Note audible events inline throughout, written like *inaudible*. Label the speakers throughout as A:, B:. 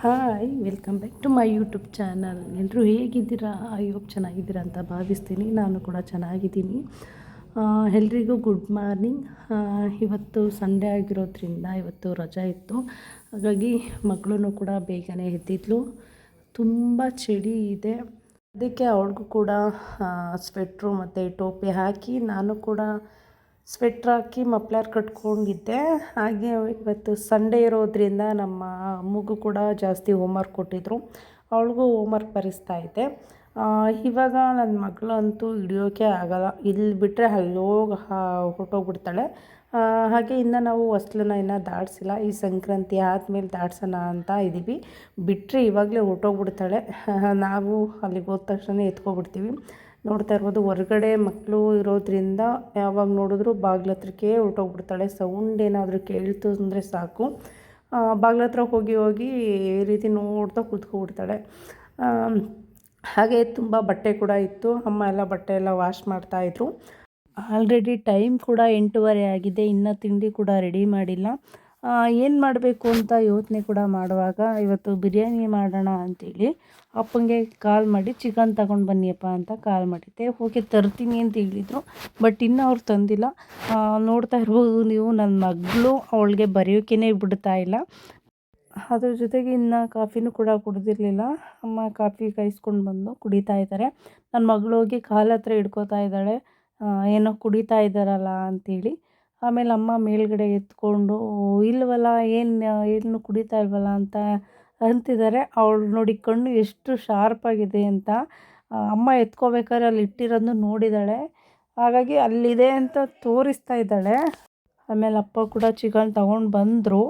A: Hi welcome back to my YouTube channel ಎಲ್ಲರೂ ಹೇಗಿದ್ದೀರಾ? I hope ಚೆನ್ನಾಗಿದ್ದೀರಾ ಅಂತ ಭಾವಿಸ್ತೀನಿ. ನಾನು ಕೂಡ ಚೆನ್ನಾಗಿದ್ದೀನಿ. ಎಲ್ರಿಗೂ ಗುಡ್ ಮಾರ್ನಿಂಗ್ ಇವತ್ತು ಸಂಡೇ ಆಗಿರೋದ್ರಿಂದ ಇವತ್ತು ರಜಾ ಇತ್ತು. ಹಾಗಾಗಿ ಮಗಳೂ ಕೂಡ ಬೇಗನೆ ಎದ್ದಿದ್ಲು. ತುಂಬ ಚಳಿ ಇದೆ. ಅದಕ್ಕೆ ಅವಳಿಗೂ ಕೂಡ ಸ್ವೆಟ್ರು ಮತ್ತು ಟೋಪಿ ಹಾಕಿ ನಾನು ಕೂಡ ಸ್ವೆಟ್ರ್ ಹಾಕಿ ಮಪ್ಲರ್ ಕಟ್ಕೊಂಡಿದ್ದೆ. ಹಾಗೆ ಇವತ್ತು ಸಂಡೇ ಇರೋದ್ರಿಂದ ನಮ್ಮ ಮಗು ಕೂಡ ಜಾಸ್ತಿ ಹೋಮ್ವರ್ಕ್ ಕೊಟ್ಟಿದ್ದರು ಅವಳಿಗೂ ಹೋಮ್ವರ್ಕ್ ಬರೆಸ್ತಾ ಇದ್ದೆ. ಇವಾಗ ನನ್ನ ಮಗಳಂತೂ ಹಿಡಿಯೋಕೆ ಆಗಲ್ಲ. ಇಲ್ಲಿ ಬಿಟ್ಟರೆ ಅಲ್ಲೋಗಿ ಹೊರ್ಟೋಗ್ಬಿಡ್ತಾಳೆ. ಹಾಗೆ ಇನ್ನು ನಾವು ಹೊಸ್ಲನ್ನ ಇನ್ನೂ ದಾಟಿಸಿಲ್ಲ. ಈ ಸಂಕ್ರಾಂತಿ ಆದಮೇಲೆ ದಾಟ್ಸೋಣ ಅಂತ ಇದ್ದೀವಿ ಬಿಟ್ಟರೆ ಇವಾಗಲೇ ಹೊರ್ಟೋಗ್ಬಿಡ್ತಾಳೆ. *laughs* ನಾವು ಅಲ್ಲಿಗೆ ಹೋದ ತಕ್ಷಣ ಎತ್ಕೊಬಿಡ್ತೀವಿ. ನೋಡ್ತಾ ಇರ್ಬೋದು. ಹೊರಗಡೆ ಮಕ್ಕಳು ಇರೋದ್ರಿಂದ ಯಾವಾಗ ನೋಡಿದ್ರು ಬಾಗ್ಲ ಹತ್ರಕ್ಕೆ ಹೊರ್ಟೋಗ್ಬಿಡ್ತಾಳೆ ಸೌಂಡ್ ಏನಾದರೂ ಕೇಳ್ತು ಅಂದರೆ ಸಾಕು. ಬಾಗ್ಲ ಹತ್ರ ಹೋಗಿ ಹೋಗಿ ಈ ರೀತಿ ನೋಡ್ತಾ ಕೂತ್ಕೊಬಿಡ್ತಾಳೆ. ಹಾಗೆ ತುಂಬ ಬಟ್ಟೆ ಕೂಡ ಇತ್ತು. ಅಮ್ಮ ಎಲ್ಲ ಬಟ್ಟೆ ಎಲ್ಲ ವಾಶ್ ಮಾಡ್ತಾಯಿದ್ರು ಆಲ್ರೆಡಿ ಟೈಮ್ ಕೂಡ ಎಂಟೂವರೆ ಆಗಿದೆ. ಇನ್ನೂ ತಿಂಡಿ ಕೂಡ ರೆಡಿ ಮಾಡಿಲ್ಲ. ಏನು ಮಾಡಬೇಕು ಅಂತ ಯೋಚನೆ ಕೂಡ ಮಾಡುವಾಗ ಇವತ್ತು ಬಿರಿಯಾನಿ ಮಾಡೋಣ ಅಂತೇಳಿ ಅಪ್ಪಂಗೆ ಕಾಲ್ ಮಾಡಿ, ಚಿಕನ್ ತಗೊಂಡು ಬನ್ನಿಯಪ್ಪ ಅಂತ ಕಾಲ್ ಮಾಡಿದ್ದೆ. ಹೋಗಿ ತರ್ತೀನಿ ಅಂತ ಹೇಳಿದರು. ಬಟ್ ಇನ್ನೂ ಅವ್ರು ತಂದಿಲ್ಲ. ನೋಡ್ತಾ ಇರ್ಬೋದು ನೀವು. ನನ್ನ ಮಗಳು ಅವಳಿಗೆ ಬರೆಯೋಕೆ ಬಿಡ್ತಾ ಇಲ್ಲ. ಅದ್ರ ಜೊತೆಗೆ ಇನ್ನು ಕಾಫಿನೂ ಕೂಡ ಕುಡ್ದಿರಲಿಲ್ಲ. ಅಮ್ಮ ಕಾಫಿ ಕಾಯಿಸ್ಕೊಂಡು ಬಂದು ಕುಡಿತಾ ಇದ್ದಾರೆ ನನ್ನ ಮಗಳು ಹೋಗಿ ಕಾಲ ಹತ್ರ ಇದ್ದಾಳೆ. ಏನೋ ಕುಡಿತಾ ಇದ್ದಾರಲ್ಲ ಅಂಥೇಳಿ ಆಮೇಲೆ ಅಮ್ಮ ಮೇಲ್ಗಡೆ ಎತ್ಕೊಂಡು ಇಲ್ವಲ್ಲ, ಏನು ಏನು ಕುಡಿತಾ ಇಲ್ವಲ್ಲ? ಅಂತ ಅಂತಿದ್ದಾರೆ. ಅವಳು ನೋಡಿ ಕಣ್ಣು ಎಷ್ಟು ಶಾರ್ಪಾಗಿದೆ ಅಂತ ಅಮ್ಮ ಎತ್ಕೋಬೇಕಾದ್ರೆ ಅಲ್ಲಿ ಇಟ್ಟಿರೋದನ್ನು ನೋಡಿದ್ದಾಳೆ ಹಾಗಾಗಿ ಅಲ್ಲಿದೆ ಅಂತ ತೋರಿಸ್ತಾ ಇದ್ದಾಳೆ. ಆಮೇಲೆ ಅಪ್ಪ ಕೂಡ ಚಿಕನ್ ತಗೊಂಡು ಬಂದರು.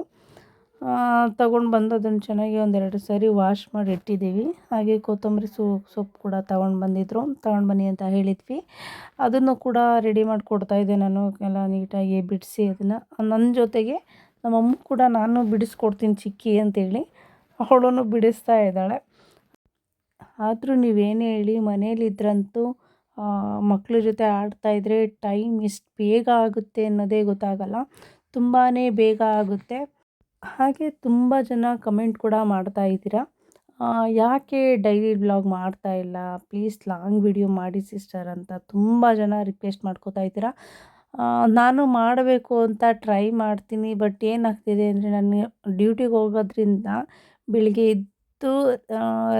A: ತಗೊಂಡು ಬಂದು ಅದನ್ನು ಚೆನ್ನಾಗಿ ಒಂದೆರಡು ಸರಿ ವಾಶ್ ಮಾಡಿ ಇಟ್ಟಿದ್ದೀವಿ. ಹಾಗೆ ಕೊತ್ತಂಬರಿ ಸೊಪ್ಪು ಕೂಡ ತಗೊಂಡು ಬಂದಿದ್ದರು ತಗೊಂಡು ಬನ್ನಿ ಅಂತ ಹೇಳಿದ್ವಿ. ಅದನ್ನು ಕೂಡ ರೆಡಿ ಮಾಡಿ ಕೊಡ್ತಾಯಿದ್ದೆ ನಾನು. ಎಲ್ಲ ನೀಟಾಗಿ ಬಿಡಿಸಿ ಅದನ್ನು. ನನ್ನ ಜೊತೆಗೆ ನಮ್ಮಮ್ಮ ಕೂಡ ನಾನು ಬಿಡಿಸ್ಕೊಡ್ತೀನಿ ಚಿಕ್ಕಿ ಅಂತೇಳಿ. ಅವಳನ್ನು ಬಿಡಿಸ್ತಾ ಇದ್ದಾಳೆ. ಆದರೂ ನೀವೇನೇ ಹೇಳಿ ಮನೇಲಿದ್ರಂತೂ ಮಕ್ಳ ಜೊತೆ ಆಡ್ತಾಯಿದ್ರೆ ಟೈಮ್ ಎಷ್ಟು ಬೇಗ ಆಗುತ್ತೆ ಅನ್ನೋದೇ ಗೊತ್ತಾಗಲ್ಲ. ತುಂಬಾ ಬೇಗ ಆಗುತ್ತೆ. ಹಾಗೆ ತುಂಬ ಜನ ಕಮೆಂಟ್ ಕೂಡ ಮಾಡ್ತಾ ಇದ್ದೀರಾ. ಯಾಕೆ ಡೈಲಿ ಬ್ಲಾಗ್ ಮಾಡ್ತಾ ಇಲ್ಲ? ಪ್ಲೀಸ್ ಲಾಂಗ್ ವಿಡಿಯೋ ಮಾಡಿ ಸಿಸ್ಟರ್ ಅಂತ ತುಂಬ ಜನ ರಿಕ್ವೆಸ್ಟ್ ಮಾಡ್ಕೋತಾ ಇದ್ದೀರಾ. ನಾನು ಮಾಡಬೇಕು ಅಂತ ಟ್ರೈ ಮಾಡ್ತೀನಿ ಬಟ್ ಏನಾಗ್ತಿದೆ ಅಂದರೆ ನಾನು ಡ್ಯೂಟಿಗೆ ಹೋಗೋದ್ರಿಂದ ಬೆಳಿಗ್ಗೆ ಎದ್ದು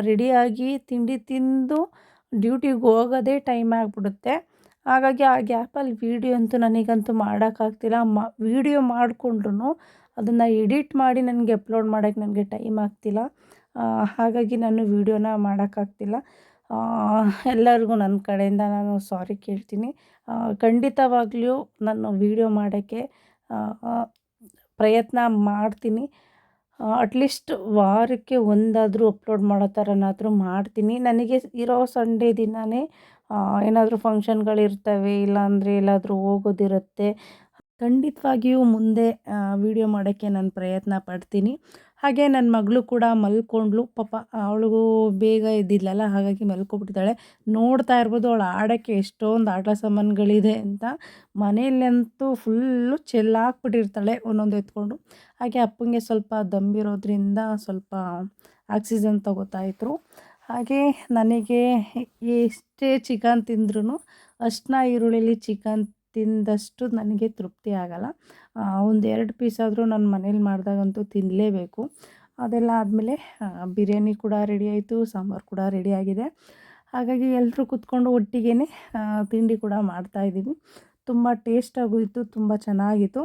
A: ರೆಡಿಯಾಗಿ ತಿಂಡಿ ತಿಂದು ಡ್ಯೂಟಿಗೆ ಹೋಗೋದೇ ಟೈಮ್ ಆಗಿಬಿಡುತ್ತೆ. ಹಾಗಾಗಿ ಆ ಗ್ಯಾಪಲ್ಲಿ ವೀಡಿಯೋ ಅಂತೂ ನನಗಂತೂ ಮಾಡೋಕ್ಕಾಗ್ತಿಲ್ಲ. ಮ ವೀಡಿಯೋ ಮಾಡಿಕೊಂಡ್ರು ಅದನ್ನು ಎಡಿಟ್ ಮಾಡಿ ನನಗೆ ಅಪ್ಲೋಡ್ ಮಾಡೋಕ್ಕೆ ನನಗೆ ಟೈಮ್ ಆಗ್ತಿಲ್ಲ. ಹಾಗಾಗಿ ನಾನು ವೀಡಿಯೋನ ಮಾಡೋಕ್ಕಾಗ್ತಿಲ್ಲ ಎಲ್ಲರಿಗೂ ನನ್ನ ಕಡೆಯಿಂದ ನಾನು ಸಾರಿ ಕೇಳ್ತೀನಿ. ಖಂಡಿತವಾಗ್ಲೂ ನಾನು ವೀಡಿಯೋ ಮಾಡೋಕ್ಕೆ ಪ್ರಯತ್ನ ಮಾಡ್ತೀನಿ. ಅಟ್ಲೀಸ್ಟ್ ವಾರಕ್ಕೆ ಒಂದಾದರೂ ಅಪ್ಲೋಡ್ ಮಾಡೋ ಥರನಾದರೂ ಮಾಡ್ತೀನಿ. ನನಗೆ ಇರೋ ಸಂಡೇ ದಿನವೇ ಏನಾದರೂ ಫಂಕ್ಷನ್ಗಳಿರ್ತವೆ ಇಲ್ಲಾಂದರೆ ಎಲ್ಲಾದರೂ ಹೋಗೋದಿರುತ್ತೆ ಖಂಡಿತವಾಗಿಯೂ ಮುಂದೆ ವಿಡಿಯೋ ಮಾಡೋಕ್ಕೆ ನಾನು ಪ್ರಯತ್ನ ಪಡ್ತೀನಿ. ಹಾಗೆ ನನ್ನ ಮಗಳು ಕೂಡ ಮಲ್ಕೊಂಡ್ಳು. ಪಾಪ ಅವಳಿಗೂ ಬೇಗ ಎದ್ದಿದ್ಲಲ್ಲ, ಹಾಗಾಗಿ ಮಲ್ಕೊಬಿಟ್ಟಿದ್ದಾಳೆ. ನೋಡ್ತಾ ಇರ್ಬೋದು, ಅವಳು ಆಡೋಕ್ಕೆ ಎಷ್ಟೊಂದು ಆಟ ಸಾಮಾನುಗಳಿದೆ ಅಂತ. ಮನೆಯಲ್ಲಂತೂ ಫುಲ್ಲು ಚೆಲ್ಲಾಕ್ಬಿಟ್ಟಿರ್ತಾಳೆ ಒಂದೊಂದು ಎತ್ಕೊಂಡು. ಹಾಗೆ ಅಪ್ಪಂಗೆ ಸ್ವಲ್ಪ ದಂಬಿರೋದ್ರಿಂದ ಸ್ವಲ್ಪ ಆಕ್ಸಿಜನ್ ತಗೋತಾಯಿದ್ರು ಹಾಗೆ ನನಗೆ ಎಷ್ಟೇ ಚಿಕನ್ ತಿಂದ್ರೂ ಅಷ್ಟನ್ನ ಈರುಳ್ಳಿಲಿ ಚಿಕನ್ ತಿಂದಷ್ಟು ನನಗೆ ತೃಪ್ತಿ ಆಗಲ್ಲ. ಒಂದು ಎರಡು ಪೀಸ್ ಆದರೂ ನಾನು ಮನೇಲಿ ಮಾಡಿದಾಗಂತೂ ತಿನ್ನಲೇಬೇಕು ಅದೆಲ್ಲ ಆದಮೇಲೆ ಬಿರಿಯಾನಿ ಕೂಡ ರೆಡಿ ಆಯಿತು, ಸಾಂಬಾರು ಕೂಡ ರೆಡಿಯಾಗಿದೆ ಹಾಗಾಗಿ ಎಲ್ಲರೂ ಕೂತ್ಕೊಂಡು ಒಟ್ಟಿಗೆ ತಿಂಡಿ ಕೂಡ ಮಾಡ್ತಾಯಿದ್ದೀವಿ ತುಂಬ ಇತ್ತು ತುಂಬ ಚೆನ್ನಾಗಿತ್ತು.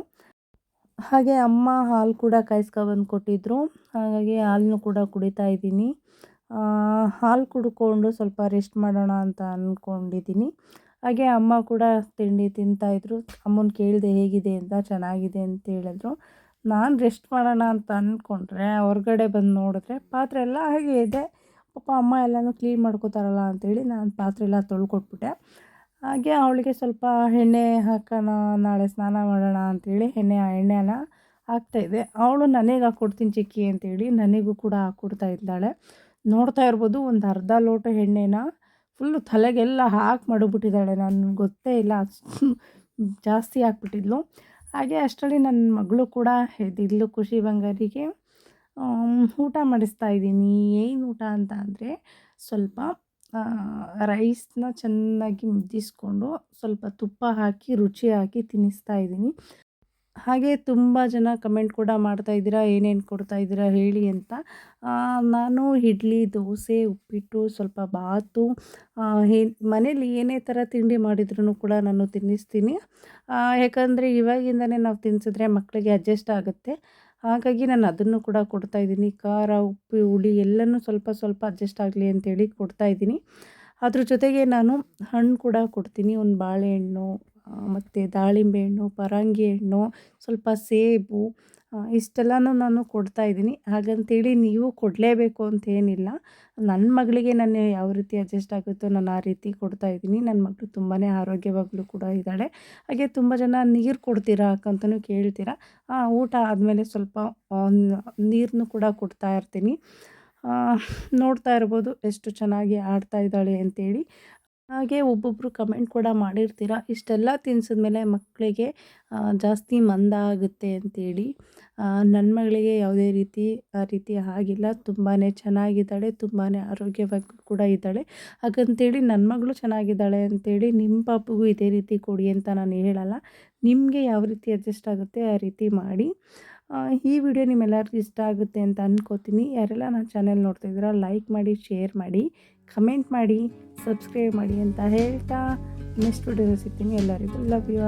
A: ಹಾಗೆ ಅಮ್ಮ ಹಾಲು ಕೂಡ ಕಾಯಿಸ್ಕೊಬಂದು ಕೊಟ್ಟಿದ್ದರು ಹಾಗಾಗಿ ಹಾಲನ್ನು ಕೂಡ ಕುಡಿತಾ ಇದ್ದೀನಿ. ಹಾಲು ಕುಡ್ಕೊಂಡು ಸ್ವಲ್ಪ ರೆಸ್ಟ್ ಮಾಡೋಣ ಅಂತ ಅಂದ್ಕೊಂಡಿದ್ದೀನಿ ಹಾಗೆ ಅಮ್ಮ ಕೂಡ ತಿಂಡಿ ತಿಂತಾಯಿದ್ರು ಅಮ್ಮನ ಕೇಳಿದೆ ಹೇಗಿದೆ ಅಂತ ಚೆನ್ನಾಗಿದೆ ಅಂತ ಹೇಳಿದ್ರು. ನಾನು ರೆಸ್ಟ್ ಮಾಡೋಣ ಅಂತ ಅಂದ್ಕೊಂಡ್ರೆ ಹೊರಗಡೆ ಬಂದು ನೋಡಿದ್ರೆ ಪಾತ್ರೆ ಎಲ್ಲ ಹಾಗೆ ಇದೆ. ಪಾಪ ಅಮ್ಮ ಎಲ್ಲನೂ ಕ್ಲೀನ್ ಮಾಡ್ಕೋತಾರಲ್ಲ ಅಂತೇಳಿ ನಾನು ಪಾತ್ರೆ ಎಲ್ಲ ತೊಳ್ಕೊಟ್ಬಿಟ್ಟೆ. ಹಾಗೆ ಅವಳಿಗೆ ಸ್ವಲ್ಪ ಎಣ್ಣೆ ಹಾಕೋಣ, ನಾಳೆ ಸ್ನಾನ ಮಾಡೋಣ ಅಂಥೇಳಿ ಎಣ್ಣೆ ಎಣ್ಣೆನ ಹಾಕ್ತಾಯಿದ್ದೆ ಅವಳು ನನಗೆ ಹಾಕ್ಕೊಡ್ತೀನಿ ಚಿಕ್ಕಿ ಅಂತೇಳಿ ನನಗೂ ಕೂಡ ಹಾಕ್ಕೊಡ್ತಾ ಇದ್ದಾಳೆ. ನೋಡ್ತಾ ಇರ್ಬೋದು ಒಂದು ಅರ್ಧ ಲೋಟ ಎಣ್ಣೆನ ಫುಲ್ಲು ತಲೆಗೆಲ್ಲ ಹಾಕಿ ಮಡಗ್ಬಿಟ್ಟಿದ್ದಾಳೆ ನನಗೆ ಗೊತ್ತೇ ಇಲ್ಲ. ಅಷ್ಟು ಜಾಸ್ತಿ ಹಾಕ್ಬಿಟ್ಟಿದ್ಲು. ಹಾಗೆ ಅಷ್ಟರಲ್ಲಿ ನನ್ನ ಮಗಳು ಕೂಡ ಎದ್ದಿದ್ಲು ಖುಷಿ ಬಂಗಾರಿಗೆ. ಊಟ ಮಾಡಿಸ್ತಾ ಇದ್ದೀನಿ. ಏನು ಊಟ ಅಂತ ಅಂದರೆ ಸ್ವಲ್ಪ ರೈಸ್ನ ಚೆನ್ನಾಗಿ ಮುದ್ದಿಸ್ಕೊಂಡು ಸ್ವಲ್ಪ ತುಪ್ಪ ಹಾಕಿ, ರುಚಿ ಹಾಕಿ ತಿನ್ನಿಸ್ತಾ ಇದ್ದೀನಿ. ಹಾಗೆ ತುಂಬ ಜನ ಕಮೆಂಟ್ ಕೂಡ ಮಾಡ್ತಾ ಇದ್ದೀರಾ, ಏನೇನು ಕೊಡ್ತಾ ಇದ್ದೀರಾ ಹೇಳಿ ಅಂತ. ನಾನು ಇಡ್ಲಿ, ದೋಸೆ, ಉಪ್ಪಿಟ್ಟು, ಸ್ವಲ್ಪ ಬಾತು ಹೇ, ಮನೇಲಿ ಏನೇ ಥರ ತಿಂಡಿ ಮಾಡಿದ್ರೂ ಕೂಡ ನಾನು ತಿನ್ನಿಸ್ತೀನಿ. ಯಾಕಂದರೆ ಇವಾಗಿಂದನೇ ನಾವು ತಿನ್ನಿಸಿದ್ರೆ ಮಕ್ಕಳಿಗೆ ಅಡ್ಜಸ್ಟ್ ಆಗುತ್ತೆ. ಹಾಗಾಗಿ ನಾನು ಅದನ್ನು ಕೂಡ ಕೊಡ್ತಾ ಇದ್ದೀನಿ. ಖಾರ, ಉಪ್ಪು, ಹುಳಿ ಎಲ್ಲನೂ ಸ್ವಲ್ಪ ಸ್ವಲ್ಪ ಅಡ್ಜಸ್ಟ್ ಆಗಲಿ ಅಂತೇಳಿ ಕೊಡ್ತಾಯಿದ್ದೀನಿ ಅದ್ರ ಜೊತೆಗೆ ನಾನು ಹಣ್ಣು ಕೂಡ ಕೊಡ್ತೀನಿ, ಒಂದು ಬಾಳೆಹಣ್ಣು. ಮತ್ತು ದಾಳಿಂಬೆ ಹಣ್ಣು, ಪರಂಗಿ ಹಣ್ಣು, ಸ್ವಲ್ಪ ಸೇಬು ಇಷ್ಟೆಲ್ಲನೂ ನಾನು ಕೊಡ್ತಾ ಇದ್ದೀನಿ. ಹಾಗಂತೇಳಿ ನೀವು ಕೊಡಲೇಬೇಕು ಅಂತೇನಿಲ್ಲ. ನನ್ನ ಮಗಳಿಗೆ ನಾನು ಯಾವ ರೀತಿ ಅಡ್ಜಸ್ಟ್ ಆಗುತ್ತೋ ನಾನು ಆ ರೀತಿ ಕೊಡ್ತಾ ಇದ್ದೀನಿ. ನನ್ನ ಮಗಳು ತುಂಬಾ ಆರೋಗ್ಯವಾಗಲೂ ಕೂಡ ಇದ್ದಾಳೆ. ಹಾಗೆ ತುಂಬ ಜನ ನೀರು ಕೊಡ್ತೀರಾ ಅಕ್ಕಂತಲೂ ಕೇಳ್ತೀರಾ. ಊಟ ಆದಮೇಲೆ ಸ್ವಲ್ಪ ನೀರನ್ನು ಕೂಡ ಕೊಡ್ತಾ ಇರ್ತೀನಿ. ನೋಡ್ತಾ ಇರ್ಬೋದು ಎಷ್ಟು ಚೆನ್ನಾಗಿ ಆಡ್ತಾ ಇದ್ದಾಳೆ ಅಂತೇಳಿ. ಹಾಗೆ ಒಬ್ಬೊಬ್ಬರು ಕಮೆಂಟ್ ಕೂಡ ಮಾಡಿರ್ತೀರ? ಇಷ್ಟೆಲ್ಲ ತಿನ್ಸಿದ ಮೇಲೆ ಮಕ್ಕಳಿಗೆ ಜಾಸ್ತಿ ಮಂದ ಆಗುತ್ತೆ ಅಂತೇಳಿ. ನನ್ನ ಮಗಳಿಗೆ ಯಾವುದೇ ರೀತಿ, ಆ ರೀತಿ ಆಗಿಲ್ಲ. ತುಂಬಾ ಚೆನ್ನಾಗಿದ್ದಾಳೆ. ತುಂಬಾ ಆರೋಗ್ಯವಾಗಿ ಕೂಡ ಇದ್ದಾಳೆ. ಹಾಗಂತೇಳಿ ನನ್ನ ಮಗಳು ಚೆನ್ನಾಗಿದ್ದಾಳೆ ಅಂತೇಳಿ ನಿಮ್ಮ ಪಾಪುಗೂ ಇದೇ ರೀತಿ ಕೊಡಿ ಅಂತ ನಾನು ಹೇಳಲ್ಲ. ನಿಮಗೆ ಯಾವ ರೀತಿ ಅಡ್ಜಸ್ಟ್ ಆಗುತ್ತೆ ಆ ರೀತಿ ಮಾಡಿ. ಈ ವಿಡಿಯೋ ನಿಮ್ಮೆಲ್ಲರಿಗೂ ಇಷ್ಟ ಆಗುತ್ತೆ ಅಂತ ಅಂದ್ಕೋತೀನಿ ಯಾರೆಲ್ಲ ನನ್ನ ಚಾನೆಲ್ ನೋಡ್ತಿದ್ದೀರಾ ಲೈಕ್ ಮಾಡಿ, ಶೇರ್ ಮಾಡಿ. ಕಮೆಂಟ್ ಮಾಡಿ ಸಬ್ಸ್ಕ್ರೈಬ್ ಮಾಡಿ ಅಂತ ಹೇಳ್ತಾ ನೆಕ್ಸ್ಟ್ ವಿಡಿಯೋ ಸಿಗ್ತೀನಿ. ಎಲ್ಲರಿಗೂ ಲವ್ ಯು.